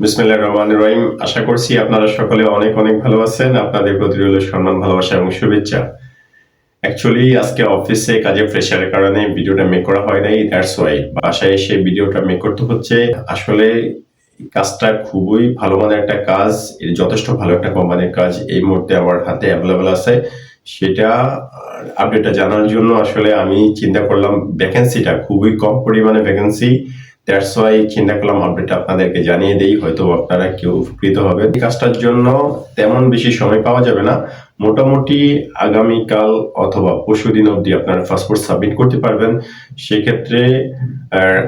বিসমিল্লাহ রহমান রহিম। আশা করছি আপনারা সকলে অনেক অনেক ভালো আছেন। আপনাদের প্রতি রইল সম্মান, ভালোবাসা এবং শুভেচ্ছা। অ্যাকচুয়ালি আজকে অফিসে কাজে প্রেশারের কারণে ভিডিওটা মেক করা হয় নাই দ্যাটস ওয়াই বাসায় এসে ভিডিওটা মেক করতে হচ্ছে। আসলে কাজটা খুবই ভালো মানের একটা কাজ যথেষ্ট ভালো একটা কোম্পানির কাজ এই মুহূর্তে আমার হাতে অ্যাভেলেবেল আছে। সেটা আপডেটটা জানার জন্য আসলে আমি চিন্তা করলাম ভ্যাকেন্সিটা খুবই কম পরিমাণে ভ্যাকেন্সি দ্যাটস ওয়াই চিন্তা করলাম আপডেটটা আপনাদেরকে জানিয়ে দেই, হয়তো আপনারা কেউ উপকৃত হবে। এই কাজটার জন্য তেমন বেশি সময় পাওয়া যাবে না। মোটামুটি আগামীকাল অথবা পরশুদিন অবধি আপনারা পাসপোর্ট সাবমিট করতে পারবেন। সেক্ষেত্রে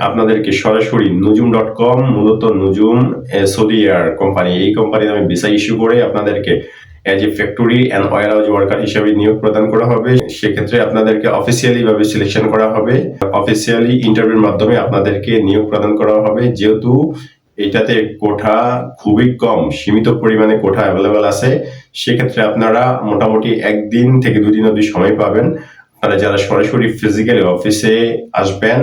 আপনাদেরকে সরাসরি নুজুম ডট কম মূলত নুজুম সৌদি এয়ার কোম্পানি এই কোম্পানির আমি ভিসা ইস্যু করে আপনাদেরকে as a factory and warehouse worker হিসেবে নিয়োগ প্রদান করা হবে। সেক্ষেত্রে আপনাদেরকে অফিসিয়ালি ভাবে সিলেকশন করা হবে। অফিসিয়ালি ইন্টারভিউর মাধ্যমে আপনাদেরকে নিয়োগ প্রদান করা হবে। যেহেতু এটাতে কোঠা খুবই কম, সীমিত পরিমাণে কোঠা অ্যাভেলেবেল আছে। সেক্ষেত্রে আপনারা মোটামুটি একদিন থেকে দুদিন অবধি সময় পাবেন। আপনারা যারা সরাসরি ফিজিক্যালি অফিসে আসবেন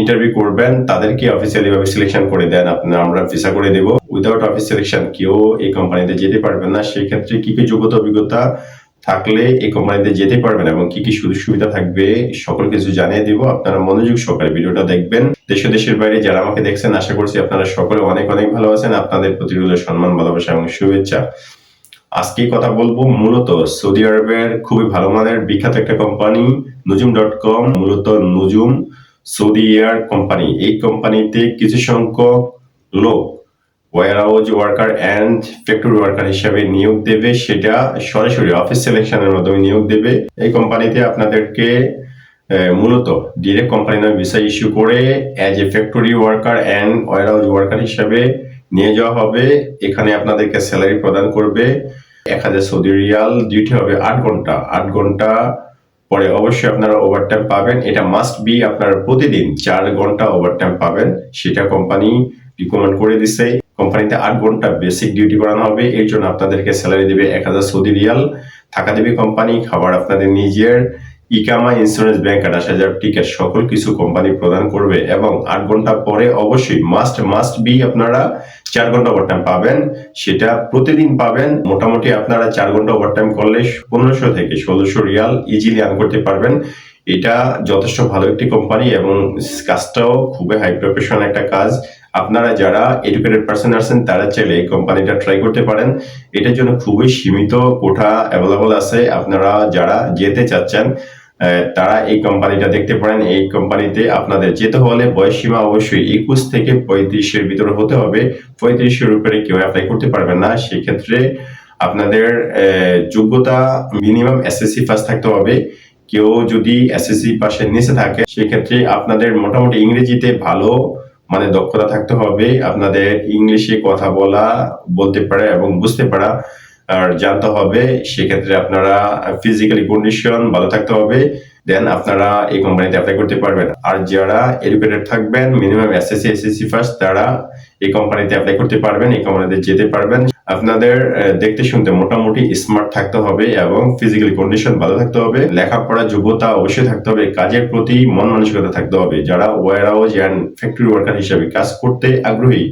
ইন্টারভিউ করবেন, তাদেরকে অফিসিয়ালি ভাবে সিলেকশন করে দেন। আপনারা আমরা ভিসা করে দেব। উইদাউট অফিস সিলেকশন কেউ এই কোম্পানিতে যেতে পারবেন না। সেক্ষেত্রে কি কি যোগ্যতা অভিজ্ঞতা থাকলে এই কোম্পানিতে যেতে পারবেন এবং কি কি সুযোগ সুবিধা থাকবে, সকল কিছু জানিয়ে দিব। আপনারা মনোযোগ সহকারে ভিডিওটা দেখবেন। দেশ, দেশের বাইরে যারা আমাকে দেখছেন, আশা করছি আপনারা সকলে অনেক অনেক ভালো আছেন। আপনাদের প্রতি রইল সম্মান, ভালোবাসা এবং শুভেচ্ছা। আজকে কথা বলব মূলত সৌদি আরবের খুবই ভালো মানের বিখ্যাত একটা কোম্পানি নুজুম ডট কম মূলত নুজুম সৌদি এয়ার কোম্পানি। এই কোম্পানিতে কিছু সংখ্যক লোক warehouse worker and factory worker হিসেবে নিয়োগ দেবে। সেটা সরাসরি অফিস সিলেকশনের মাধ্যমে নিয়োগ দেবে। এই কোম্পানিতে আপনাদেরকে মূলত ডিরেক্ট কোম্পানি নামে ভিসা ইস্যু করে as a factory worker and warehouse worker হিসেবে নিয়ে যাওয়া হবে। এখানে আপনাদেরকে স্যালারি প্রদান করবে। এক হাজার সৌদি রিয়াল ডিউটি হবে আট ঘণ্টা। আট ঘণ্টা পরে অবশ্যই আপনারা ওভারটাইম পাবেন। এটা মাস্ট বি আপনারা প্রতিদিন চার ঘণ্টা ওভারটাইম পাবেন। সেটা কোম্পানি রিকমেন্ড করে দিছে। কোম্পানিতে আট ঘণ্টা বেসিক ডিউটি করানো হবে। এর জন্য আপনাদেরকে স্যালারি দেবে এক হাজার সৌদি রিয়াল। থাকা দেবে কোম্পানি খাবার আপনাদের নিজের। ইকামা ইন্স্যুরেন্স ব্যাংক আঠাশ হাজার টিকিট সকল কিছু কোম্পানি প্রদান করবে। এবং আট ঘণ্টা পরে অবশ্যই মাস্ট মাস্ট বি আপনারা চার ঘণ্টা ওভারটাইম পাবেন, সেটা প্রতিদিন পাবেন। মোটামুটি আপনারা চার ঘণ্টা ওভারটাইম করলে পনেরোশো থেকে ষোলোশো রিয়াল ইজিলি আর্ন করতে পারবেন। এটা যথেষ্ট ভালো একটি কোম্পানি এবং কাজটাও খুবই হাই প্রফেশনাল একটা কাজ। আপনারা যারা এডুকেটেড পার্সন আছেন, তারা চাইলে এই কোম্পানিটা ট্রাই করতে পারেন। এটার জন্য খুবই সীমিত কোঠা অ্যাভেলেবল আছে। আপনারা যারা যেতে চাচ্ছেন তারা এই কোম্পানিটা দেখতে পারেন। এই কোম্পানিতে আপনাদের যেতে হলে বয়স সীমা অবশ্যই একুশ থেকে পঁয়ত্রিশের ভিতরে হতে হবে। পঁয়ত্রিশের উপরে কেউ অ্যাপ্লাই করতে পারবেন না। সেক্ষেত্রে আপনাদের যোগ্যতা মিনিমাম এসএসসি পাস থাকতে হবে। কেউ যদি এসএসসি পাশের নিচে থাকে, সেক্ষেত্রে আপনাদের মোটামুটি ইংরেজিতে ভালো মানে দক্ষতা থাকতে হবে। আপনাদের ইংলিশে কথা বলা, বলতে পারা এবং বুঝতে পারা আর জানতে হবে, সেক্ষেত্রে আপনারা ফিজিক্যালি কন্ডিশন ভালো থাকতে হবে দেন আপনারা এই কোম্পানিতে অ্যাপ্লাই করতে পারবেন। আর যারা এডুকেটেড থাকবেন মিনিমাম এসএসসি এসএসসি ফার্স্ট তারা এই কোম্পানিতে অ্যাপ্লাই করতে পারবেন, এই কোম্পানিতে যেতে পারবেন। আপনাদের দেখতে শুনতে মোটামুটি স্মার্ট থাকতে হবে এবং ফিজিক্যালি কন্ডিশন ভালো থাকতে হবে। লেখাপড়া যোগ্যতা অবশ্যই থাকতে হবে, কাজের প্রতি মন মানসিকতা থাকতে হবে। যারা warehouse and factory worker হিসেবে কাজ করতে আগ্রহী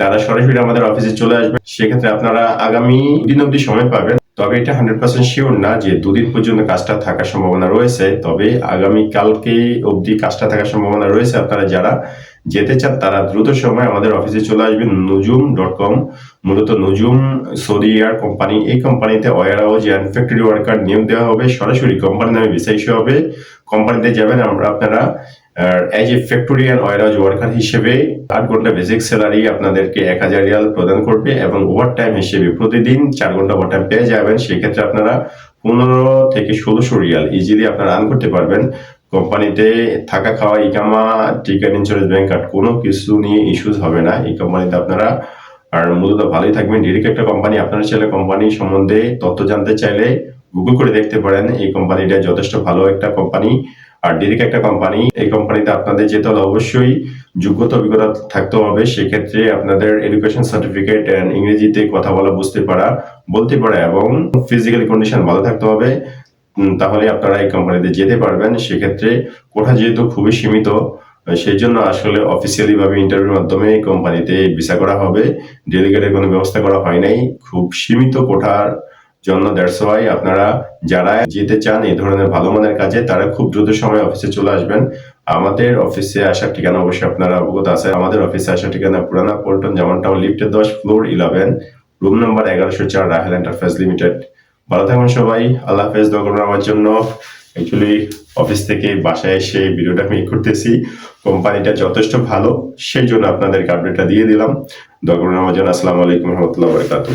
তারা সরাসরি আমাদের অফিসে চলে আসবে। সেক্ষেত্রে আপনারা আগামী দিন অবধি সময় পাবেন। তবে এটা হান্ড্রেড পার্সেন্ট শিওর না যে দুদিন পর্যন্ত কাজটা থাকার সম্ভাবনা রয়েছে। তবে আগামী কালকে অবধি কাজটা থাকার সম্ভাবনা রয়েছে। আপনারা যারা যেতে চান, তারা দ্রুত সময় আমাদের অফিসে চলে আসবেন। নুজুম ডট কম মূলত নুজুম সৌদি এয়ার কোম্পানি এই কোম্পানিতে warehouse and factory worker নিয়োগ দেওয়া হবে। সরাসরি কোম্পানি নামে ইস্যু হবে। কোম্পানিতে যাবেন, আমরা আপনারা as a factory and ware worker হিসেবে আট ঘণ্টা বেসিক স্যালারি আপনাদেরকে এক হাজার রিয়াল প্রদান করবে এবং ওভার টাইম হিসেবে প্রতিদিন চার ঘণ্টা ওভার টাইম পেয়ে যাবেন। সেক্ষেত্রে আপনারা পনেরো থেকে ষোলোশো রিয়াল ইজিলি আপনারা আর্ন করতে পারবেন। কোম্পানিতে থাকা খাওয়া, ইকামা টিকেট ইন্স্যুরেন্স ব্যাংক কার্ড কোনো কিছু নিয়ে ইস্যুজ হবে না। এই কোম্পানিতে আপনারা আর মূলত ভালোই থাকবেন। ডিরেক্ট একটা কোম্পানি, আপনারা চাইলে কোম্পানি সম্বন্ধে তথ্য জানতে চাইলে গুগল করে দেখতে পারেন। এই কোম্পানিটা যথেষ্ট ভালো একটা কোম্পানি। আর ডিরেক্ট একটা কোম্পানি এই কোম্পানিতে আপনাদের যেতে হলে অবশ্যই যোগ্যতা, অভিজ্ঞতা থাকতে হবে। সেক্ষেত্রে আপনাদের এডুকেশন সার্টিফিকেট এন্ড ইংরেজিতে কথা বলা, বুঝতে পারা, বলতে পারা এবং ফিজিক্যালি কন্ডিশন ভালো থাকতে হবে। তাহলে আপনারা এই কোম্পানিতে যেতে পারবেন। সেক্ষেত্রে কোঠা যেহেতু খুবই সীমিত, সেই জন্য আসলে অফিসিয়ালি ভাবে ইন্টারভিউর মাধ্যমে কোম্পানিতে ভিসা করা হবে। ডেলিগেটের কোনো ব্যবস্থা করা হয় নাই। খুব সীমিত কোঠার জন্য দ্যাটস ওয়াই আপনারা যারা যেতে চান এই ধরনের ভালো মানের কাজে, তারা খুব দ্রুত সময় অফিসে চলে আসবেন। আমাদের অফিসে আসার ঠিকানা অবশ্যই আপনারা অবগত আছে আমাদের অফিসে আসার ঠিকানা পুরানা পল্টন যেমন টাউন লিফটের দশ ফ্লোর ইলেভেন রুম নাম্বার এগারোশো চার রাহেল এন্টারপ্রাইজ লিমিটেড ভালো থাকুন সবাই, আল্লাহ হাফেজ, দোয়া করুন আমার জন্য। অ্যাকচুয়ালি অফিস থেকে বাসায় এসে ভিডিওটা মেক করতেছি। কোম্পানিটা যথেষ্ট ভালো, সেই জন্য আপনাদেরকে আপডেটটা দিয়ে দিলাম। দোয়া করুন আমার জন্য। আসসালামু আলাইকুম রহমতুল্লাহ বরকাতুহ।